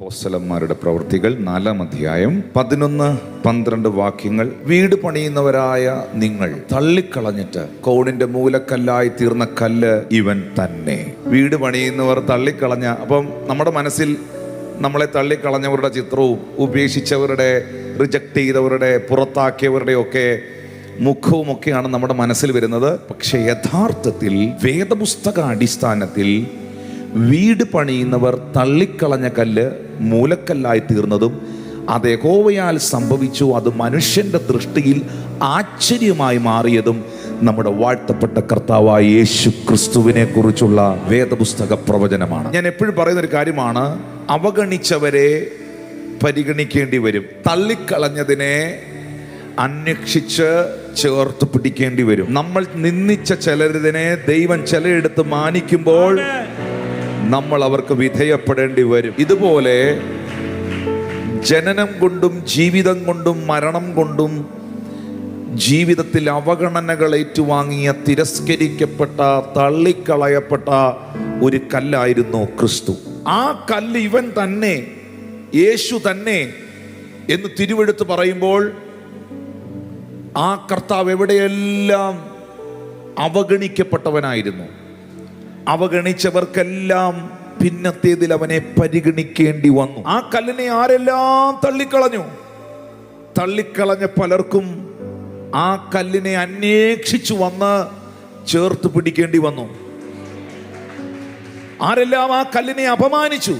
അപ്പോസ്തലന്മാരുടെ പ്രവൃത്തികൾ നാലാം അധ്യായം പതിനൊന്ന് പന്ത്രണ്ട് വാക്യങ്ങൾ. വീട് പണിയുന്നവരായ നിങ്ങൾ തള്ളിക്കളഞ്ഞിട്ട് കോണിന്റെ മൂലക്കല്ലായി തീർന്ന കല്ല് ഇവൻ തന്നെ. വീട് പണിയുന്നവർ തള്ളിക്കളഞ്ഞ അപ്പം നമ്മുടെ മനസ്സിൽ നമ്മളെ തള്ളിക്കളഞ്ഞവരുടെ ചിത്രവും ഉപേക്ഷിച്ചവരുടെ റിജക്ട് ചെയ്തവരുടെ പുറത്താക്കിയവരുടെ ഒക്കെ മുഖവും ഒക്കെയാണ് നമ്മുടെ മനസ്സിൽ വരുന്നത്. പക്ഷെ യഥാർത്ഥത്തിൽ വേദപുസ്തക അടിസ്ഥാനത്തിൽ വീട് പണിയുന്നവർ തള്ളിക്കളഞ്ഞ കല്ല് മൂലക്കല്ലായി തീർന്നതും അത് യഹോവയാൽ സംഭവിച്ചു അത് മനുഷ്യന്റെ ദൃഷ്ടിയിൽ ആശ്ചര്യമായി മാറിയതും നമ്മുടെ വാഴ്ത്തപ്പെട്ട കർത്താവായ യേശു ക്രിസ്തുവിനെ കുറിച്ചുള്ള വേദപുസ്തക പ്രവചനമാണ്. ഞാൻ എപ്പോഴും പറയുന്ന ഒരു കാര്യമാണ് അവഗണിച്ചവരെ പരിഗണിക്കേണ്ടി വരും. തള്ളിക്കളഞ്ഞതിനെ അന്വേഷിച്ച് ചേർത്ത് പിടിക്കേണ്ടി വരും. നമ്മൾ നിന്ദിച്ച ചിലരിതിനെ ദൈവം ചിലയിടത്ത് മാനിക്കുമ്പോൾ നമ്മൾ അവർക്ക് വിധേയപ്പെടേണ്ടി വരും. ഇതുപോലെ ജനനം കൊണ്ടും ജീവിതം കൊണ്ടും മരണം കൊണ്ടും ജീവിതത്തിൽ അവഗണനകൾ ഏറ്റുവാങ്ങിയ തിരസ്കരിക്കപ്പെട്ട തള്ളിക്കളയപ്പെട്ട ഒരു കല്ലായിരുന്നു ക്രിസ്തു. ആ കല്ല് ഇവൻ തന്നെ യേശു തന്നെ എന്ന് തിരുവെടുത്ത് പറയുമ്പോൾ ആ കർത്താവ് എവിടെയെല്ലാം അവഗണിക്കപ്പെട്ടവനായിരുന്നു. അവഗണിച്ചവർക്കെല്ലാം പിന്നത്തേതിൽ അവനെ പരിഗണിക്കേണ്ടി വന്നു. ആ കല്ലിനെ ആരെല്ലാം തള്ളിക്കളഞ്ഞു? തള്ളിക്കളഞ്ഞ പലർക്കും ആ കല്ലിനെ അന്വേഷിച്ചു വന്ന് ചേർത്ത് പിടിക്കേണ്ടി വന്നു. ആരെല്ലാം ആ കല്ലിനെ അപമാനിച്ചു?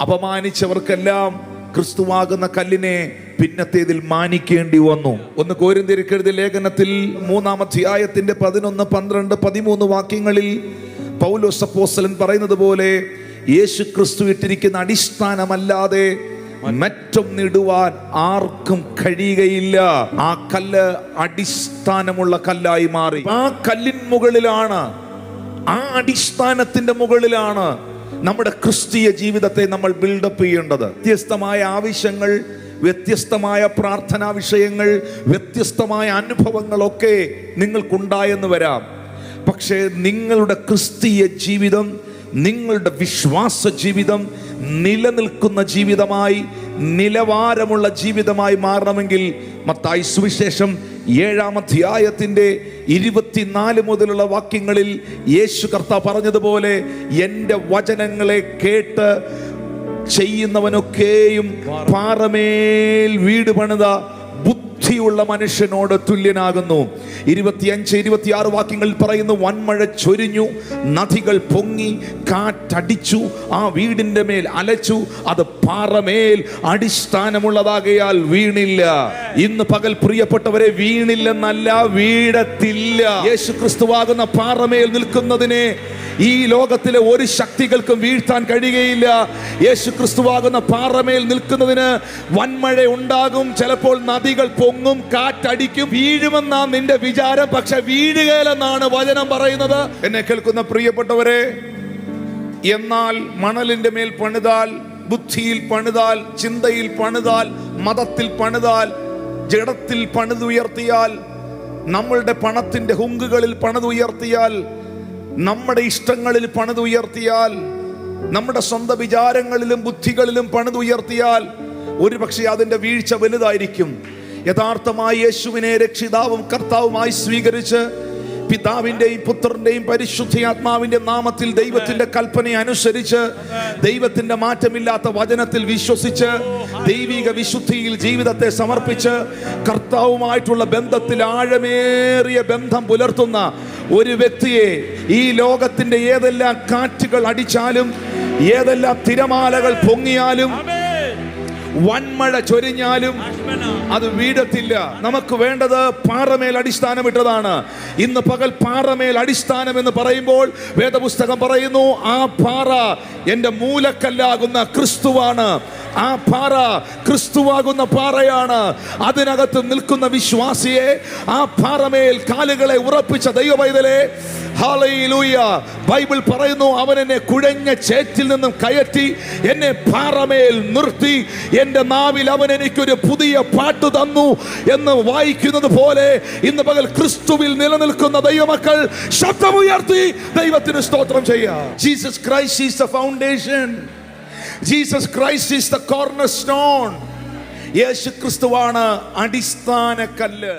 അപമാനിച്ചവർക്കെല്ലാം ക്രിസ്തുവാകുന്ന കല്ലിനെ പിന്നത്തേതിൽ മാനിക്കേണ്ടി വന്നു. ഒന്ന് കോരിന്തിരിക്കരുത് ലേഖനത്തിൽ മൂന്നാം അധ്യായത്തിന്റെ പതിനൊന്ന് പന്ത്രണ്ട് പതിമൂന്ന് വാക്യങ്ങളിൽ പൗലോസ് അപ്പോസ്തലൻ പറയുന്നത് പോലെ യേശു ക്രിസ്തു ഇട്ടിരിക്കുന്ന അടിസ്ഥാനമല്ലാതെ മറ്റൊന്നിടുവാൻ ആർക്കും കഴിയുകയില്ല. ആ കല്ല് അടിസ്ഥാനമുള്ള കല്ലായി മാറി. ആ കല്ലിൻ മുകളിലാണ് ആ അടിസ്ഥാനത്തിന്റെ മുകളിലാണ് നമ്മുടെ ക്രിസ്തീയ ജീവിതത്തെ നമ്മൾ ബിൽഡപ്പ് ചെയ്യേണ്ടത്. വ്യത്യസ്തമായ ആവശ്യങ്ങൾ വ്യത്യസ്തമായ പ്രാർത്ഥനാ വിഷയങ്ങൾ വ്യത്യസ്തമായ അനുഭവങ്ങളൊക്കെ നിങ്ങൾക്കുണ്ടായെന്ന് വരാം. പക്ഷേ നിങ്ങളുടെ ക്രിസ്തീയ ജീവിതം നിങ്ങളുടെ വിശ്വാസ ജീവിതം നിലനിൽക്കുന്ന ജീവിതമായി നിലവാരമുള്ള ജീവിതമായി മാറണമെങ്കിൽ മത്തായി സുവിശേഷം ഏഴാം അധ്യായത്തിന്റെ ഇരുപത്തിനാല് മുതലുള്ള വാക്യങ്ങളിൽ യേശു കർത്ത പറഞ്ഞതുപോലെ എന്റെ വചനങ്ങളെ കേട്ട് ചെയ്യുന്നവനൊക്കെയും പാറമേൽ വീട് പണിത ബുദ്ധിയുള്ള മനുഷ്യനോട് തുല്യനാകുന്നു. ഇരുപത്തിയഞ്ച് ഇരുപത്തിയാറ് വാക്യങ്ങളിൽ പറയുന്നു വൻമഴ ചൊരിഞ്ഞു നദികൾ പൊങ്ങി കാറ്റടിച്ചു ആ വീടിന്റെ മേൽ അലച്ചു അത് പാറമേൽ അടിസ്ഥാനമുള്ളതാകയാൽ വീണില്ല. ഇന്ന് പകൽ പ്രിയപ്പെട്ടവരെ വീണില്ലെന്നല്ല വീഴത്തില്ല. യേശു ക്രിസ്തുവാകുന്ന പാറമേൽ നിൽക്കുന്നതിനെ ഈ ലോകത്തിലെ ഒരു ശക്തികൾക്കും വീഴ്ത്താൻ കഴിയുകയില്ല. യേശു ക്രിസ്തുവാകുന്ന പാറമേൽ നിൽക്കുന്നതിന് വൻമഴ ഉണ്ടാകും. ചിലപ്പോൾ നദികൾ പൊങ്ങും കാറ്റടിക്കും. വീഴുമെന്നാണ് നിന്റെ വിചാരം. പക്ഷെ വീഴുകയിലെന്നാണ് വചനം പറയുന്നത്. എന്നെ കേൾക്കുന്ന പ്രിയപ്പെട്ടവരെ എന്നാൽ മണലിന്റെ മേൽ പണിതാൽ ബുദ്ധിയിൽ പണിതാൽ ചിന്തയിൽ പണിതാൽ മതത്തിൽ പണിതാൽ ജഡത്തിൽ പണിതുയർത്തിയാൽ നമ്മളുടെ പണത്തിന്റെ ഹുങ്കുകളിൽ പണിതുയർത്തിയാൽ നമ്മുടെ ഇഷ്ടങ്ങളിൽ പണിതുയർത്തിയാൽ നമ്മുടെ സ്വന്തം വിചാരങ്ങളിലും ബുദ്ധികളിലും പണിതുയർത്തിയാൽ ഒരുപക്ഷെ അതിന്റെ വീഴ്ച വലുതായിരിക്കും. യഥാർത്ഥമായി യേശുവിനെ രക്ഷിതാവും കർത്താവുമായി സ്വീകരിച്ച് പിതാവിന്റെയും പുത്രന്റെയും പരിശുദ്ധിയാത്മാവിന്റെ നാമത്തിൽ ദൈവത്തിന്റെ കൽപ്പന അനുസരിച്ച് ദൈവത്തിന്റെ മാറ്റമില്ലാത്ത വചനത്തിൽ വിശ്വസിച്ച് ദൈവിക വിശുദ്ധിയിൽ ജീവിതത്തെ സമർപ്പിച്ച് കർത്താവുമായിട്ടുള്ള ബന്ധത്തിൽ ആഴമേറിയ ബന്ധം പുലർത്തുന്ന ഒരു വ്യക്തിയെ ഈ ലോകത്തിന്റെ ഏതെല്ലാം കാറ്റുകൾ അടിച്ചാലും ഏതെല്ലാം തിരമാലകൾ പൊങ്ങിയാലും വൻമഴ ചൊരിഞ്ഞാലും അത് വീഴത്തില്ല നമുക്ക് വേണ്ടത് പാറമേൽ അടിസ്ഥാനമിട്ടതാണ്. ഇന്ന് പകൽ പാറമേൽ അടിസ്ഥാനം എന്ന് പറയുമ്പോൾ വേദപുസ്തകം പറയുന്നു ആ പാറ എന്റെ മൂലക്കല്ലാകുന്ന ക്രിസ്തുവാണ്. ആ പാറ ക്രിസ്തുവാകുന്ന പാറയാണ്. അതിനകത്ത് നിൽക്കുന്ന വിശ്വാസിയെ ആ പാറമേൽ കാലുകളെ ഉറപ്പിച്ച ദൈവപൈതലെ ബൈബിൾ പറയുന്നു അവൻ എന്നെ കുഴഞ്ഞ ചേറ്റിൽ നിന്നും കയറ്റി എന്നെ പാറമേൽ നിർത്തി എന്റെ നാവിൽ അവൻ എനിക്കൊരു പുതിയ പാട്ട് തന്നു എന്ന് വായിക്കുന്നത് പോലെ ഇന്ന് പകൽ ക്രിസ്തുവിൽ നിലനിൽക്കുന്ന ദൈവമക്കൾ ശബ്ദമുയർത്തി ദൈവത്തിന് സ്തോത്രം ചെയ്യാം. Jesus Christ is the foundation Jesus Christ is the cornerstone യേശു ക്രിസ്തുവാണ് അടിസ്ഥാന കല്ല്